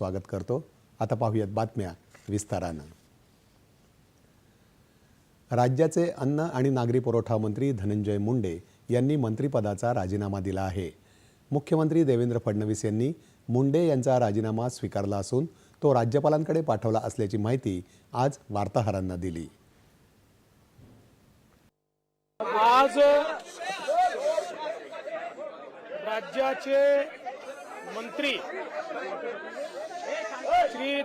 स्वागत करतो. आता पाहूयात बातम्या विस्तारानं. राज्याचे अन्न आणि नागरी पुरवठा मंत्री धनंजय मुंडे यांनी मंत्रिपदाचा राजीनामा दिला आहे. मुख्यमंत्री देवेंद्र फडणवीस यांनी मुंडे यांचा राजीनामा स्वीकारला असून तो राज्यपालांकडे पाठवला असल्याची माहिती आज वार्ताहरांना दिली. आज राज्याचे मंत्री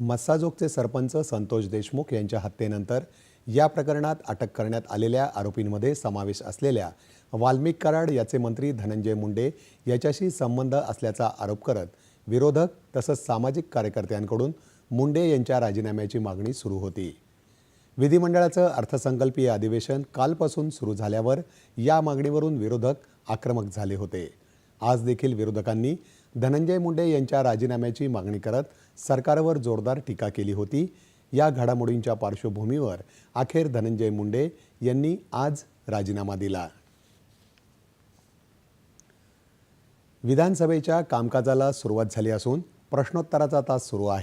मस्साजोगचे सरपंच संतोष देशमुख यांच्या हत्येनंतर या प्रकरणात अटक करण्यात आलेल्या आरोपींमध्ये समावेश असलेल्या वाल्मिक कराड याचे मंत्री धनंजय मुंडे याच्याशी संबंध असल्याचा आरोप करत विरोधक तसंच सामाजिक कार्यकर्त्यांकडून मुंडे यांच्या राजीनाम्याची मागणी सुरू होती. विधिमंडळाचं अर्थसंकल्पीय अधिवेशन कालपासून सुरू झाल्यावर या मागणीवरून विरोधक आक्रमक झाले होते. आज देखील विरोधकांनी धनंजय मुंडे यांच्या राजीनाम्याची मागणी करत सरकारवर जोरदार टीका केली होती. या घडामोडींच्या पार्श्वभूमीवर अखेर धनंजय मुंडे यांनी आज राजीनामा दिला. विधानसभेच्या कामकाजाला सुरुवात झाली असून प्रश्नोत्तराचा तास सुरू आहे.